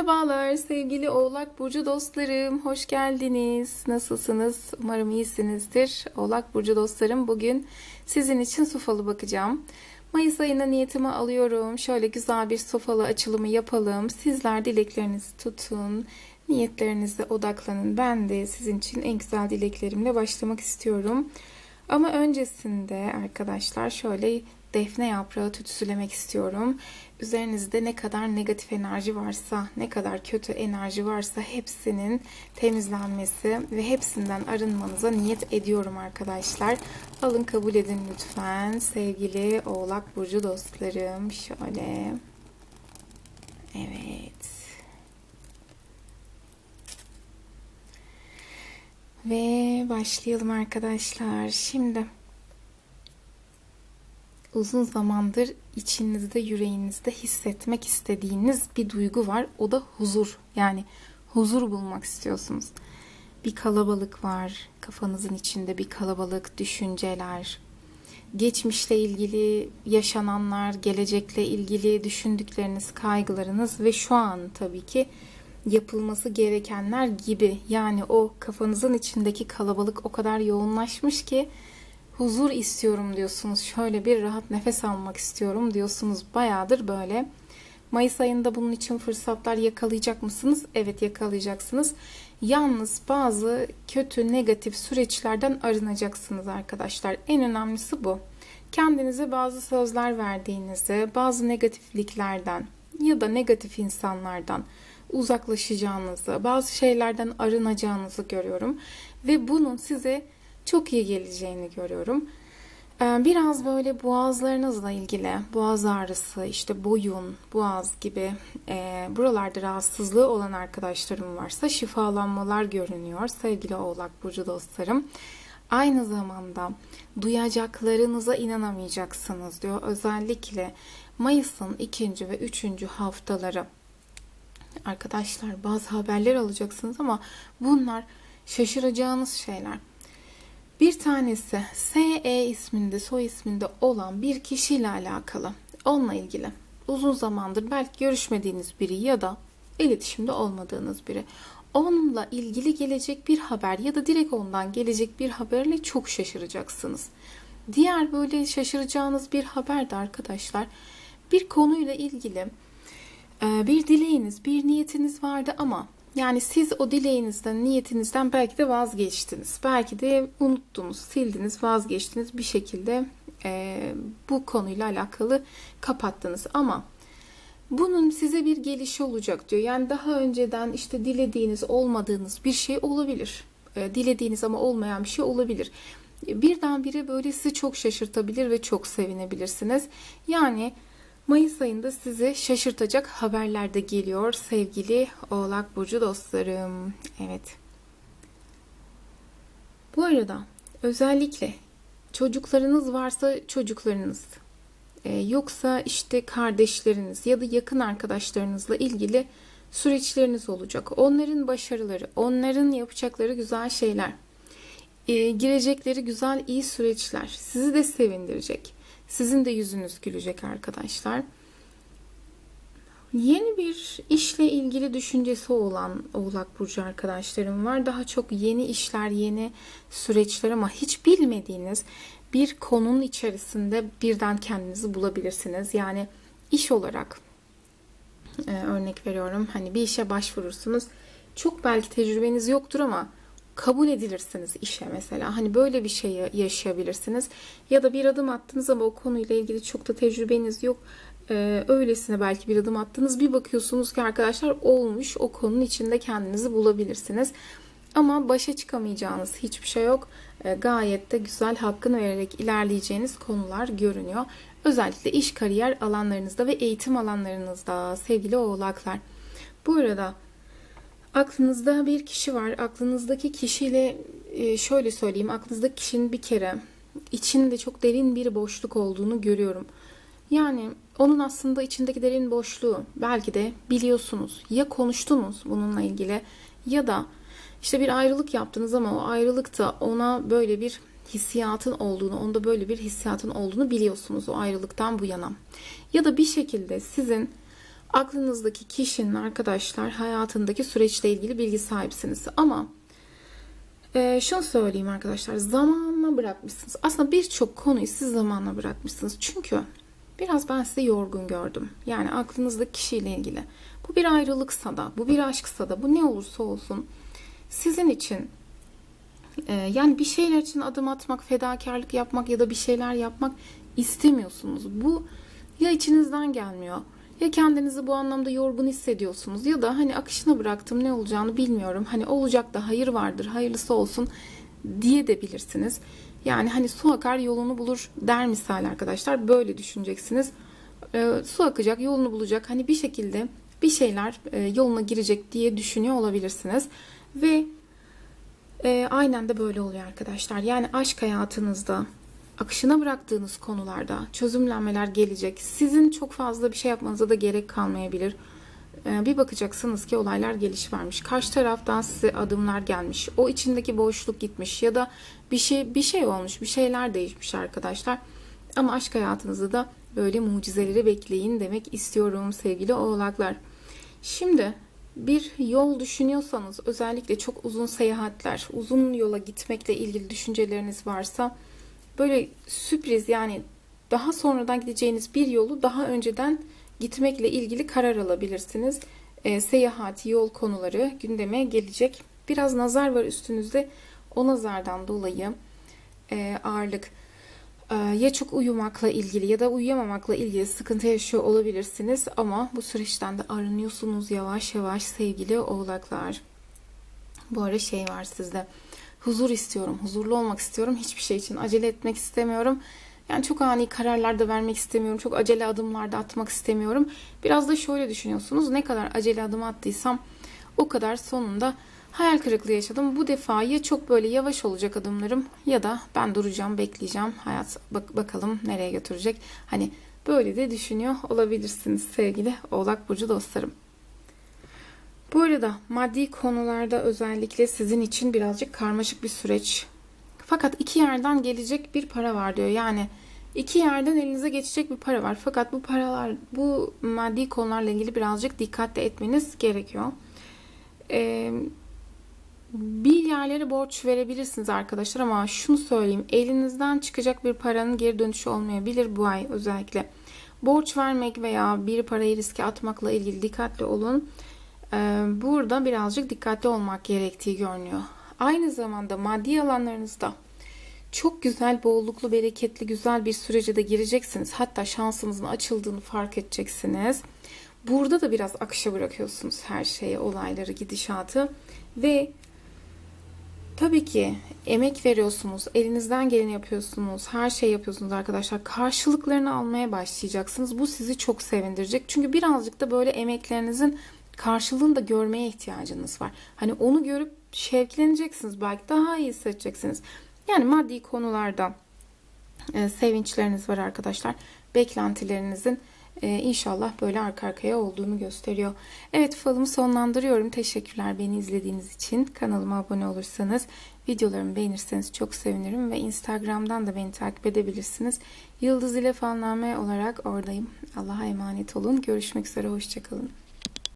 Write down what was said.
Merhabalar sevgili Oğlak Burcu dostlarım. Hoş geldiniz. Nasılsınız? Umarım iyisinizdir. Oğlak Burcu dostlarım bugün sizin için su falı bakacağım. Mayıs ayına niyetimi alıyorum. Şöyle güzel bir su falı açılımı yapalım. Sizler dileklerinizi tutun. Niyetlerinize odaklanın. Ben de sizin için en güzel dileklerimle başlamak istiyorum. Ama öncesinde arkadaşlar şöyle defne yaprağı tütsülemek istiyorum. Üzerinizde ne kadar negatif enerji varsa, ne kadar kötü enerji varsa hepsinin temizlenmesi ve hepsinden arınmanıza niyet ediyorum arkadaşlar. Alın kabul edin lütfen sevgili Oğlak Burcu dostlarım. Şöyle. Evet. Ve başlayalım arkadaşlar. Şimdi uzun zamandır içinizde, yüreğinizde hissetmek istediğiniz bir duygu var. O da huzur. Yani huzur bulmak istiyorsunuz. Bir kalabalık var. Kafanızın içinde bir kalabalık, düşünceler. Geçmişle ilgili yaşananlar, gelecekle ilgili düşündükleriniz, kaygılarınız ve şu an tabii ki yapılması gerekenler gibi. Yani o kafanızın içindeki kalabalık o kadar yoğunlaşmış ki huzur istiyorum diyorsunuz. Şöyle bir rahat nefes almak istiyorum diyorsunuz. Bayağıdır böyle. Mayıs ayında bunun için fırsatlar yakalayacak mısınız? Evet yakalayacaksınız. Yalnız bazı kötü negatif süreçlerden arınacaksınız arkadaşlar. En önemlisi bu. Kendinize bazı sözler verdiğinizi, bazı negatifliklerden ya da negatif insanlardan uzaklaşacağınızı, bazı şeylerden arınacağınızı görüyorum ve bunun size çok iyi geleceğini görüyorum. Ee, biraz böyle boğazlarınızla ilgili boğaz ağrısı, işte boyun, boğaz gibi e, buralarda rahatsızlığı olan arkadaşlarım varsa şifalanmalar görünüyor sevgili Oğlak Burcu dostlarım. Aynı zamanda duyacaklarınıza inanamayacaksınız diyor. Özellikle Mayıs'ın ikinci ve üçüncü haftaları. Arkadaşlar bazı haberler alacaksınız ama bunlar şaşıracağınız şeyler. Bir tanesi SE isminde, soy isminde olan bir kişiyle alakalı. Onunla ilgili. Uzun zamandır belki görüşmediğiniz biri ya da iletişimde olmadığınız biri. Onunla ilgili gelecek bir haber ya da direkt ondan gelecek bir haberle çok şaşıracaksınız. Diğer böyle şaşıracağınız bir haber de arkadaşlar bir konuyla ilgili bir dileğiniz, bir niyetiniz vardı ama yani siz o dileğinizden, niyetinizden belki de vazgeçtiniz. Belki de unuttunuz, sildiniz, vazgeçtiniz bir şekilde e, bu konuyla alakalı kapattınız. Ama bunun size bir gelişi olacak diyor. Yani daha önceden işte dilediğiniz, olmadığınız bir şey olabilir. E, dilediğiniz ama olmayan bir şey olabilir. Birdenbire böyle sizi çok şaşırtabilir ve çok sevinebilirsiniz. Yani Mayıs ayında sizi şaşırtacak haberler de geliyor sevgili Oğlak Burcu dostlarım. Evet. Bu arada özellikle çocuklarınız varsa çocuklarınız e, yoksa işte kardeşleriniz ya da yakın arkadaşlarınızla ilgili süreçleriniz olacak. Onların başarıları, onların yapacakları güzel şeyler, e, girecekleri güzel iyi süreçler sizi de sevindirecek. Sizin de yüzünüz gülecek arkadaşlar. Yeni bir işle ilgili düşüncesi olan Oğlak Burcu arkadaşlarım var. Daha çok yeni işler, yeni süreçler ama hiç bilmediğiniz bir konunun içerisinde birden kendinizi bulabilirsiniz. Yani iş olarak e, örnek veriyorum. Hani bir işe başvurursunuz. Çok belki tecrübeniz yoktur ama kabul edilirsiniz işe mesela. Hani böyle bir şeyi yaşayabilirsiniz. Ya da bir adım attınız ama o konuyla ilgili çok da tecrübeniz yok. Ee, öylesine belki bir adım attınız. Bir bakıyorsunuz ki arkadaşlar olmuş. O konunun içinde kendinizi bulabilirsiniz. Ama başa çıkamayacağınız hiçbir şey yok. Ee, gayet de güzel hakkını vererek ilerleyeceğiniz konular görünüyor. Özellikle iş kariyer alanlarınızda ve eğitim alanlarınızda sevgili oğlaklar. Bu arada Aklınızda bir kişi var. Aklınızdaki kişiyle e, şöyle söyleyeyim. Aklınızdaki kişinin bir kere içinde çok derin bir boşluk olduğunu görüyorum. Yani onun aslında içindeki derin boşluğu belki de biliyorsunuz. Ya konuştunuz bununla ilgili ya da işte bir ayrılık yaptınız ama o ayrılıkta ona böyle bir hissiyatın olduğunu, onda böyle bir hissiyatın olduğunu biliyorsunuz o ayrılıktan bu yana. Ya da bir şekilde sizin aklınızdaki kişinin arkadaşlar hayatındaki süreçle ilgili bilgi sahipsiniz. Ama e, şunu söyleyeyim arkadaşlar zamanla bırakmışsınız. Aslında birçok konuyu siz zamanla bırakmışsınız. Çünkü biraz ben sizi yorgun gördüm. Yani aklınızdaki kişiyle ilgili. Bu bir ayrılıksa da, bu bir aşksa da, bu ne olursa olsun sizin için e, yani bir şeyler için adım atmak, fedakarlık yapmak ya da bir şeyler yapmak istemiyorsunuz. Bu ya içinizden gelmiyor ya kendinizi bu anlamda yorgun hissediyorsunuz ya da hani akışına bıraktım ne olacağını bilmiyorum. Hani olacak da hayır vardır, hayırlısı olsun diye de bilirsiniz. Yani hani su akar yolunu bulur der misal arkadaşlar. Böyle düşüneceksiniz. E, su akacak, yolunu bulacak. Hani bir şekilde bir şeyler e, yoluna girecek diye düşünüyor olabilirsiniz. Ve e, aynen de böyle oluyor arkadaşlar. Yani aşk hayatınızda akışına bıraktığınız konularda çözümlenmeler gelecek. Sizin çok fazla bir şey yapmanıza da gerek kalmayabilir. E, bir bakacaksınız ki olaylar geliş vermiş. Karşı taraftan size adımlar gelmiş. O içindeki boşluk gitmiş ya da bir şey bir şey olmuş, bir şeyler değişmiş arkadaşlar. Ama aşk hayatınızda da böyle mucizeleri bekleyin demek istiyorum sevgili oğlaklar. Şimdi bir yol düşünüyorsanız özellikle çok uzun seyahatler, uzun yola gitmekle ilgili düşünceleriniz varsa böyle sürpriz yani daha sonradan gideceğiniz bir yolu daha önceden gitmekle ilgili karar alabilirsiniz. E, seyahat, yol konuları gündeme gelecek. Biraz nazar var üstünüzde. O nazardan dolayı e, ağırlık e, ya çok uyumakla ilgili ya da uyuyamamakla ilgili sıkıntı yaşıyor olabilirsiniz ama bu süreçten de arınıyorsunuz yavaş yavaş sevgili oğlaklar. Bu ara şey var sizde. Huzur istiyorum, huzurlu olmak istiyorum. Hiçbir şey için acele etmek istemiyorum. Yani çok ani kararlar da vermek istemiyorum. Çok acele adımlar da atmak istemiyorum. Biraz da şöyle düşünüyorsunuz. Ne kadar acele adım attıysam o kadar sonunda hayal kırıklığı yaşadım. Bu defa ya çok böyle yavaş olacak adımlarım ya da ben duracağım, bekleyeceğim. Hayat bak bakalım nereye götürecek. Hani böyle de düşünüyor olabilirsiniz sevgili Oğlak burcu dostlarım. Bu arada maddi konularda özellikle sizin için birazcık karmaşık bir süreç. Fakat iki yerden gelecek bir para var diyor. Yani iki yerden elinize geçecek bir para var. Fakat bu paralar, bu maddi konularla ilgili birazcık dikkatli etmeniz gerekiyor. Ee, bir yerlere borç verebilirsiniz arkadaşlar ama şunu söyleyeyim. Elinizden çıkacak bir paranın geri dönüşü olmayabilir bu ay özellikle. Borç vermek veya bir parayı riske atmakla ilgili dikkatli olun. Ee, burada birazcık dikkatli olmak gerektiği görünüyor. Aynı zamanda maddi alanlarınızda çok güzel, bolluklu, bereketli, güzel bir sürece de gireceksiniz. Hatta şansınızın açıldığını fark edeceksiniz. Burada da biraz akışa bırakıyorsunuz her şeyi, olayları, gidişatı ve tabii ki emek veriyorsunuz, elinizden geleni yapıyorsunuz, her şey yapıyorsunuz arkadaşlar. Karşılıklarını almaya başlayacaksınız. Bu sizi çok sevindirecek. Çünkü birazcık da böyle emeklerinizin karşılığını da görmeye ihtiyacınız var. Hani onu görüp şevkleneceksiniz. Belki daha iyi hissedeceksiniz. Yani maddi konularda e, sevinçleriniz var arkadaşlar. Beklentilerinizin e, inşallah böyle arka arkaya olduğunu gösteriyor. Evet falımı sonlandırıyorum. Teşekkürler beni izlediğiniz için. Kanalıma abone olursanız, videolarımı beğenirseniz çok sevinirim. Ve Instagram'dan da beni takip edebilirsiniz. Yıldız ile falname olarak oradayım. Allah'a emanet olun. Görüşmek üzere. Hoşçakalın.